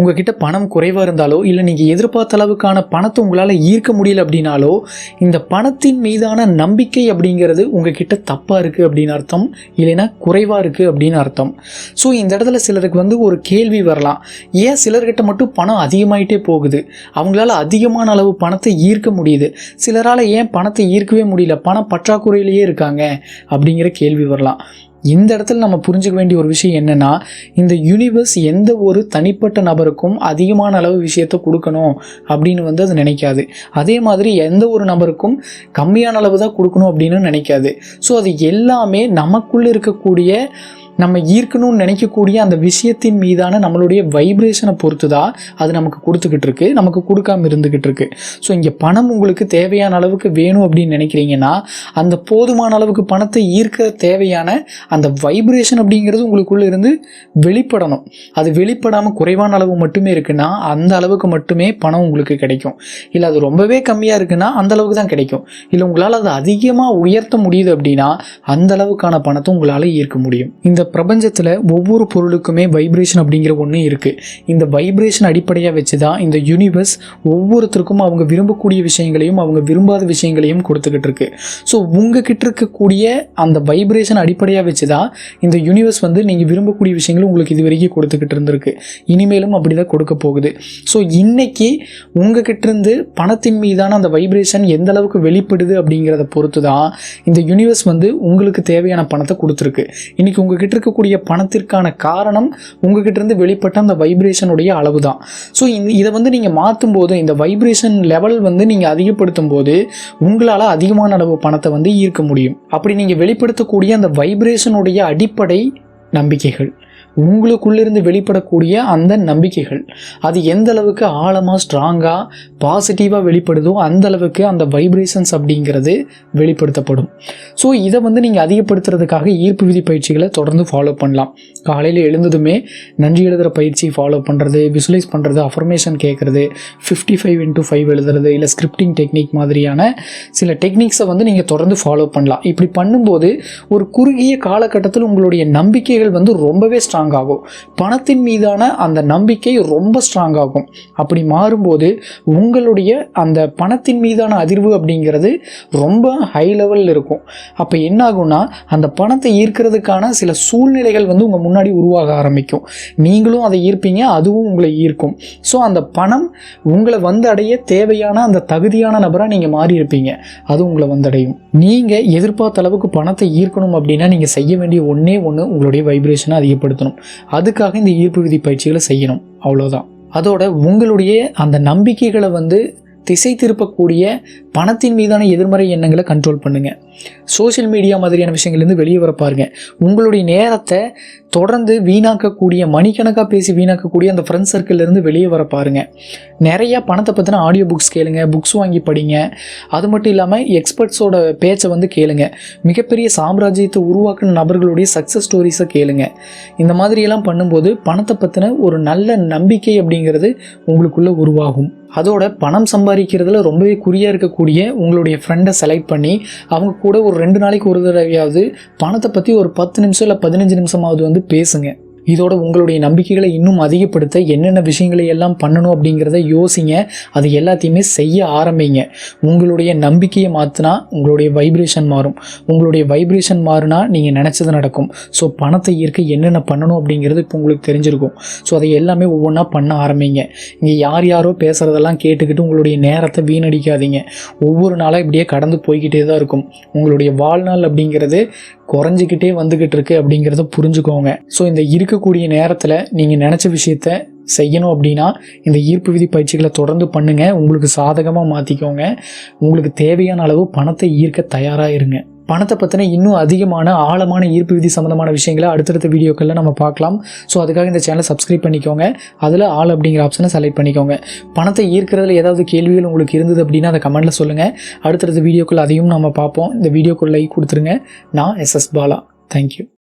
உங்ககிட்ட பணம் குறைவாக இருந்தாலோ இல்லை நீங்கள் எதிர்பார்த்த அளவுக்கான பணத்தை உங்களால் ஈர்க்க முடியல அப்படின்னாலோ இந்த பணத்தின் மீதான நம்பிக்கை அப்படிங்கிறது உங்ககிட்ட தப்பாக இருக்குது அப்படின்னு அர்த்தம் இல்லைன்னா குறைவாக இருக்குது அப்படின்னு அர்த்தம். ஸோ இந்த இடத்துல சிலருக்கு வந்து ஒரு கேள்வி வரலாம். ஏன் சிலர்கிட்ட மட்டும் பணம் அதிகமாயிட்டே போகுது? அவங்களால அதிகமான அளவு பணத்தை ஈர்க்க முடியுது. சிலரால் ஏன் பணத்தை ஈர்க்கவே முடியல? பணம் பற்றாக்குறையிலேயே இருக்காங்க அப்படிங்கிற கேள்வி வரலாம். இந்த இடத்துல நம்ம புரிஞ்சுக்க வேண்டிய ஒரு விஷயம் என்னென்னா இந்த யூனிவர்ஸ் எந்த ஒரு தனிப்பட்ட நபருக்கும் அதிகமான அளவு விஷயத்தை கொடுக்கணும் அப்படின்னு வந்து அது நினைக்காது. அதே மாதிரி எந்த ஒரு நபருக்கும் கம்மியான அளவு தான் கொடுக்கணும் அப்படின்னு நினைக்காது. ஸோ அது எல்லாமே நமக்குள்ளே இருக்கக்கூடிய நம்ம ஈர்க்கணும்னு நினைக்கக்கூடிய அந்த விஷயத்தின் மீதான நம்மளுடைய வைப்ரேஷனை பொறுத்து தான் அது நமக்கு கொடுத்துக்கிட்டு இருக்கு. நமக்கு கொடுக்காம இருந்துக்கிட்டு இருக்கு. ஸோ இங்கே பணம் உங்களுக்கு தேவையான அளவுக்கு வேணும் அப்படின்னு நினைக்கிறீங்கன்னா அந்த போதுமான அளவுக்கு பணத்தை ஈர்க்க தேவையான அந்த வைப்ரேஷன் அப்படிங்கிறது உங்களுக்குள்ளே இருந்து வெளிப்படணும். அது வெளிப்படாமல் குறைவான அளவு மட்டுமே இருக்குன்னா அந்த அளவுக்கு மட்டுமே பணம் உங்களுக்கு கிடைக்கும். இல்லை அது ரொம்பவே கம்மியாக இருக்குன்னா அந்த அளவுக்கு தான் கிடைக்கும். இல்லை உங்களால் அதை அதிகமாக உயர்த்த முடியுது அப்படின்னா அந்த அளவுக்கான பணத்தை உங்களால் ஈர்க்க முடியும். இந்த பிரபஞ்சத்தில் ஒவ்வொரு பொருளுக்குமே வைப்ரேஷன் அப்படிங்கிற ஒன்று இருக்குது இந்த வைப்ரேஷன் அடிப்படையாக வச்சு தான் இந்த யூனிவர்ஸ் ஒவ்வொருத்தருக்கும் அவங்க விரும்பக்கூடிய விஷயங்களையும் அவங்க விரும்பாத விஷயங்களையும் கொடுத்துக்கிட்டு இருக்கு. ஸோ உங்ககிட்ட இருக்கக்கூடிய அந்த வைப்ரேஷன் அடிப்படையாக வச்சு தான் இந்த யூனிவர்ஸ் வந்து நீங்கள் விரும்பக்கூடிய விஷயங்களும் உங்களுக்கு இது வரைக்கும் கொடுத்துக்கிட்டு இருந்திருக்கு. இனிமேலும் அப்படி தான் கொடுக்க போகுது. ஸோ இன்னைக்கு உங்ககிட்ட இருந்து பணத்தின் மீதான அந்த வைப்ரேஷன் எந்த அளவுக்கு வெளிப்படுது அப்படிங்கிறத பொறுத்து தான் இந்த யூனிவர்ஸ் வந்து உங்களுக்கு தேவையான பணத்தை கொடுத்துருக்கு. இன்னைக்கு உங்ககிட்ட இருக்கக்கூடிய பணத்திற்கான காரணம் உங்ககிட்ட இருந்து வெளிப்பட்ட அந்த வைப்ரேஷனுடைய அளவு தான் ஸோ இதை வந்து நீங்கள் மாற்றும் போது இந்த வைப்ரேஷன் லெவல் வந்து நீங்கள் அதிகப்படுத்தும் போது உங்களால் அதிகமான அளவு பணத்தை வந்து ஈர்க்க முடியும். அப்படி நீங்கள் வெளிப்படுத்தக்கூடிய அந்த வைப்ரேஷனுடைய அடிப்படை நம்பிக்கைகள். உங்களுக்குள்ளிருந்து வெளிப்படக்கூடிய அந்த நம்பிக்கைகள். அது எந்த அளவுக்கு ஆழமாக ஸ்ட்ராங்காக பாசிட்டிவாக வெளிப்படுதோ அந்த அளவுக்கு அந்த வைப்ரேஷன்ஸ் அப்படிங்கிறது வெளிப்படுத்தப்படும். ஸோ இதை வந்து நீங்கள் அதிகப்படுத்துறதுக்காக ஈர்ப்பு விதி பயிற்சிகளை தொடர்ந்து ஃபாலோ பண்ணலாம். காலையில் எழுந்ததுமே நன்றி எழுதுகிற பயிற்சி ஃபாலோ பண்ணுறது விசுவலைஸ் பண்ணுறது அஃபர்மேஷன் கேட்குறது ஃபிஃப்டி ஃபைவ் இன்ட்டு ஃபைவ் எழுதுறது இல்லை ஸ்கிரிப்டிங் டெக்னிக் மாதிரியான சில டெக்னிக்ஸை வந்து நீங்கள் தொடர்ந்து ஃபாலோ பண்ணலாம். இப்படி பண்ணும்போது ஒரு குறுகிய காலகட்டத்தில் உங்களுடைய நம்பிக்கைகள் வந்து ரொம்பவே ஸ்ட்ராங் ஆகும் பணத்தின் மீதான அந்த நம்பிக்கை ரொம்ப ஸ்ட்ராங் ஆகும் அப்படி மாறும்போது உங்களுடைய அந்த பணத்தின் மீதான அதிர்வு அப்படிங்கிறது ரொம்ப ஹை லெவலில் இருக்கும். அப்போ என்ன ஆகும்னா அந்த பணத்தை ஈர்க்கிறதுக்கான சில சூழ்நிலைகள் வந்து உங்கள் முன்னாடி உருவாக ஆரம்பிக்கும். நீங்களும் அதை ஈர்ப்பீங்க அதுவும் உங்களை ஈர்க்கும். ஸோ அந்த பணம் உங்களை வந்து அடைய தேவையான அந்த தகுதியான நபராக நீங்கள் மாறி இருப்பீங்க அது உங்களை வந்தடையும். நீங்கள் எதிர்பார்த்த அளவுக்கு பணத்தை ஈர்க்கணும் அப்படின்னா நீங்கள் செய்ய வேண்டிய ஒன்றே ஒன்று உங்களுடைய வைப்ரேஷனை அதிகப்படுத்தணும். அதுக்காக இந்த ஈர்ப்பு விதி பயிற்சிகளை செய்யணும். அவ்வளோதான் அதோட உங்களுடைய அந்த நம்பிக்கைகளை வந்து திசை திருப்பக்கூடிய பணத்தின் மீதான எதிர்மறை எண்ணங்களை கண்ட்ரோல் பண்ணுங்கள் சோஷியல் மீடியா மாதிரியான விஷயங்கள்லேருந்து வெளியே வர பாருங்க. உங்களுடைய நேரத்தை தொடர்ந்து வீணாக்கக்கூடிய மணிக்கணக்காக பேசி வீணாக்கக்கூடிய அந்த ஃப்ரெண்ட்ஸ் சர்க்கிள்லேருந்து வெளியே வர பாருங்க. நிறையா பணத்தை பற்றின ஆடியோ புக்ஸ் கேளுங்க புக்ஸ் வாங்கி படிங்க. அது மட்டும் இல்லாமல் எக்ஸ்பர்ட்ஸோட பேச்சை வந்து கேளுங்க. மிகப்பெரிய சாம்ராஜ்யத்தை உருவாக்குன நபர்களுடைய சக்ஸஸ் ஸ்டோரிஸை கேளுங்க. இந்த மாதிரியெல்லாம் பண்ணும்போது பணத்தை பற்றின ஒரு நல்ல நம்பிக்கை அப்படிங்கிறது உங்களுக்குள்ளே உருவாகும். அதோட பணம் சம்பாதிக்கிறதுல ரொம்பவே குறியாக இருக்கக்கூடிய உங்களுடைய ஃப்ரெண்டை செலக்ட் பண்ணி அவங்க கூட ஒரு ரெண்டு நாளைக்கு ஒரு தடவையாவது பணத்தை பற்றி ஒரு பத்து நிமிஷம் இல்லை பதினஞ்சு நிமிஷமாவது வந்து பேசுங்க. இதோட உங்களுடைய நம்பிக்கைகளை இன்னும் அதிகப்படுத்த என்னென்ன விஷயங்களை எல்லாம் பண்ணணும் அப்படிங்கிறத யோசிங்க. அது எல்லாத்தையுமே செய்ய ஆரம்பிங்க. உங்களுடைய நம்பிக்கையை மாற்றினா உங்களுடைய வைப்ரேஷன் மாறும். உங்களுடைய வைப்ரேஷன் மாறினா நீங்கள் நினச்சது நடக்கும். ஸோ பணத்தை ஈர்க்க என்னென்ன பண்ணணும் அப்படிங்கிறது இப்போ உங்களுக்கு தெரிஞ்சிருக்கும். ஸோ அதை எல்லாமே ஒவ்வொன்றா பண்ண ஆரம்பிங்க. இங்கே யார் யாரோ பேசுகிறதெல்லாம் கேட்டுக்கிட்டு உங்களுடைய நேரத்தை வீணடிக்காதீங்க. ஒவ்வொரு நாளாக இப்படியே கடந்து போய்கிட்டே தான் இருக்கும். உங்களுடைய வாழ்நாள் அப்படிங்கிறது குறைஞ்சிக்கிட்டே வந்துக்கிட்டு இருக்கு அப்படிங்கிறத புரிஞ்சுக்கோங்க. ஸோ இந்த இருக்கக்கூடிய நேரத்தில் நீங்கள் நினச்ச விஷயத்த செய்யணும் அப்படின்னா இந்த ஈர்ப்பு விதி பயிற்சிகளை தொடர்ந்து பண்ணுங்கள் உங்களுக்கு சாதகமாக மாற்றிக்கோங்க உங்களுக்கு தேவையான அளவு பணத்தை ஈர்க்க தயாராக இருங்க. பணத்தை பற்றின இன்னும் அதிகமான ஆழமான ஈர்ப்பு விதி சம்மந்தமான விஷயங்களை அடுத்தடுத்த வீடியோக்களில் நம்ம பார்க்கலாம். ஸோ அதுக்காக இந்த சேனலை சப்ஸ்கிரைப் பண்ணிக்கோங்க. அதில் ஆள் அப்படிங்கிற ஆப்ஷனை செலக்ட் பண்ணிக்கோங்க. பணத்தை ஈர்க்கிறதுல ஏதாவது கேள்விகள் உங்களுக்கு இருந்தது அப்படின்னா அதை கமெண்ட்டில் சொல்லுங்கள் அடுத்தடுத்த வீடியோக்கள் அதையும் நம்ம பார்ப்போம். இந்த வீடியோக்குள்ள லைக் கொடுத்துருங்க. நான் எஸ்எஸ் பாலா. தேங்க்யூ